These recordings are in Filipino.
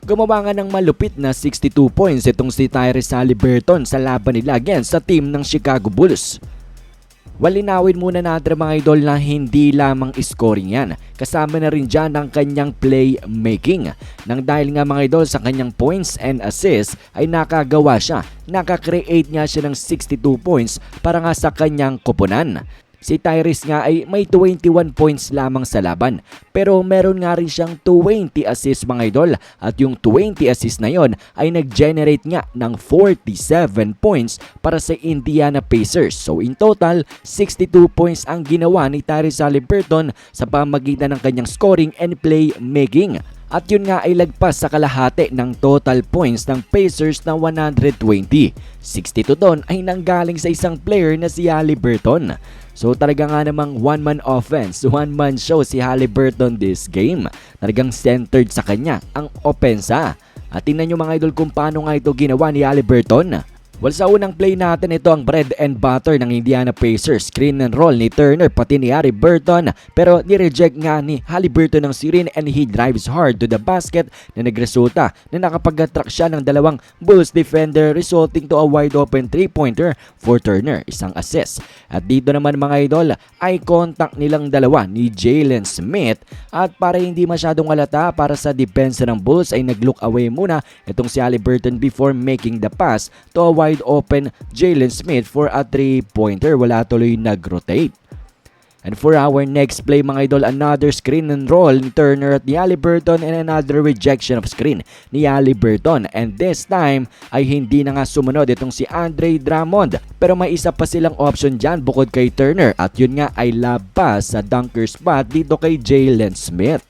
Gumawa nga ng malupit na 62 points itong si Tyrese Halliburton sa laban nila against sa team ng Chicago Bulls. Walinawin muna natin mga idol na hindi lamang scoring yan. Kasama na rin dyan ang kanyang playmaking. Nang dahil nga mga idol sa kanyang points and assists ay nakagawa siya. Nakakreate nga siya ng 62 points para nga sa kanyang koponan. Si Tyrese nga ay may 21 points lamang sa laban. Pero meron nga rin siyang 20 assists mga idol. At yung 20 assists na yon ay nag-generate nga ng 47 points para sa Indiana Pacers. So in total, 62 points ang ginawa ni Tyrese Halliburton sa pamagitan ng kanyang scoring and playmaking. At yun nga ay lagpas sa kalahati ng total points ng Pacers na 120. 62 doon ay nanggaling sa isang player na si Halliburton. So talaga nga namang one-man offense, one-man show si Halliburton this game. Talagang centered sa kanya ang opensa. At tingnan nyo mga idol kung paano nga ito ginawa ni Halliburton. Well, sa unang play natin, ito ang bread and butter ng Indiana Pacers. Screen and roll ni Turner pati ni Harry Burton. Pero nireject nga ni Halliburton ng screen and he drives hard to the basket na nagresulta na nakapag-attract siya ng dalawang Bulls defender resulting to a wide open 3-pointer for Turner. Isang assist. At dito naman mga idol, eye contact nilang dalawa ni Jalen Smith at para hindi masyadong halata para sa depensa ng Bulls ay nag-look away muna itong si Halliburton before making the pass to a wide open Jalen Smith for a 3-pointer. Wala tuloy nag-rotate. And for our next play mga idol, another screen and roll ni Turner at ni Halliburton and another rejection of screen ni Halliburton. And this time ay hindi na nga sumunod itong si Andre Drummond. Pero may isa pa silang option dyan bukod kay Turner at yun nga ay labas sa dunker spot dito kay Jalen Smith.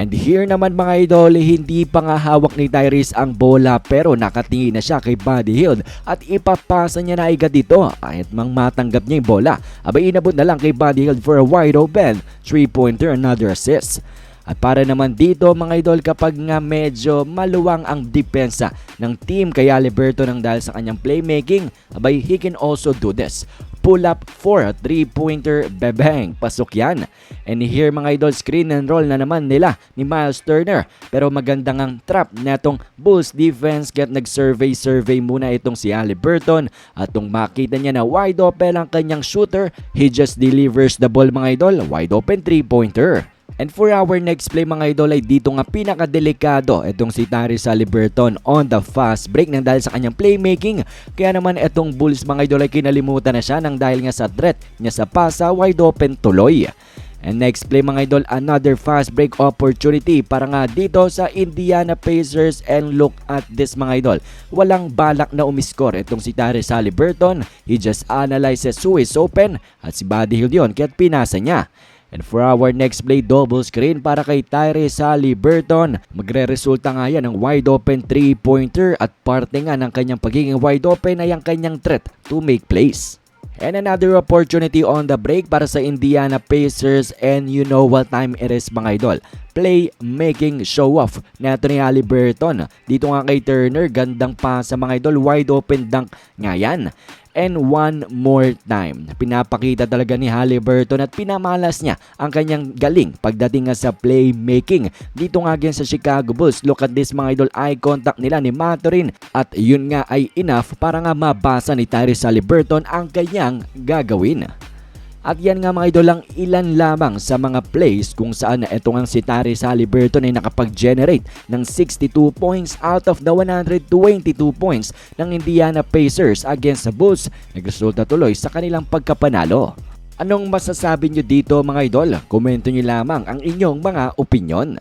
And here naman mga idol, hindi pa nga hawak ni Tyrese ang bola pero nakatingin na siya kay Buddy Hield at ipapasa niya na agad dito kahit mang matanggap niya yung bola. Abay inabot na lang kay Buddy Hield for a wide open 3-pointer another assist. At para naman dito mga idol kapag nga medyo maluwang ang depensa ng team kay Halliburton ng dahil sa kanyang playmaking, abay he can also do this. Pull up for a 3-pointer bebang. Pasok yan. And here mga idol, screen and roll na naman nila ni Miles Turner. Pero magandang ang trap netong Bulls defense get nag-survey-survey muna itong si Halliburton. At nung makita niya na wide open ang kanyang shooter, he just delivers the ball mga idol. Wide open 3-pointer. And for our next play mga idol ay dito nga pinakadelikado itong si Tyrese Halliburton on the fast break nang dahil sa kanyang playmaking. Kaya naman itong Bulls mga idol ay kinalimutan na siya nang dahil nga sa threat niya sa pasa wide open tuloy. And next play mga idol, another fast break opportunity para nga dito sa Indiana Pacers and look at this mga idol. Walang balak na umiskor itong si Tyrese Halliburton. He just analyzes who is open at si Buddy Hield yun kaya't pinasa niya. And for our next play, double screen para kay Tyrese Halliburton. Magre-resulta nga yan ng wide open 3-pointer at parte nga ng kanyang pagiging wide open ay ang kanyang threat to make plays. And another opportunity on the break para sa Indiana Pacers and you know what time it is mga idol. Playmaking show off neto ni Halliburton. Dito nga kay Turner, gandang pa sa mga idol, wide open dunk nga yan. And one more time, pinapakita talaga ni Halliburton at pinamalas niya ang kanyang galing pagdating nga sa playmaking. Dito nga again sa Chicago Bulls, look at this mga idol, eye contact nila ni Maturin at yun nga ay enough para nga mabasa ni Tyrese Halliburton ang kanyang gagawin. At yan nga mga idol ang ilan lamang sa mga plays kung saan etong ang si Tyrese Halliburton ay nakapag-generate ng 62 points out of the 122 points ng Indiana Pacers against the Bulls. Nagresulta tuloy sa kanilang pagkapanalo. Anong masasabi nyo dito mga idol? Komento nyo lamang ang inyong mga opinion.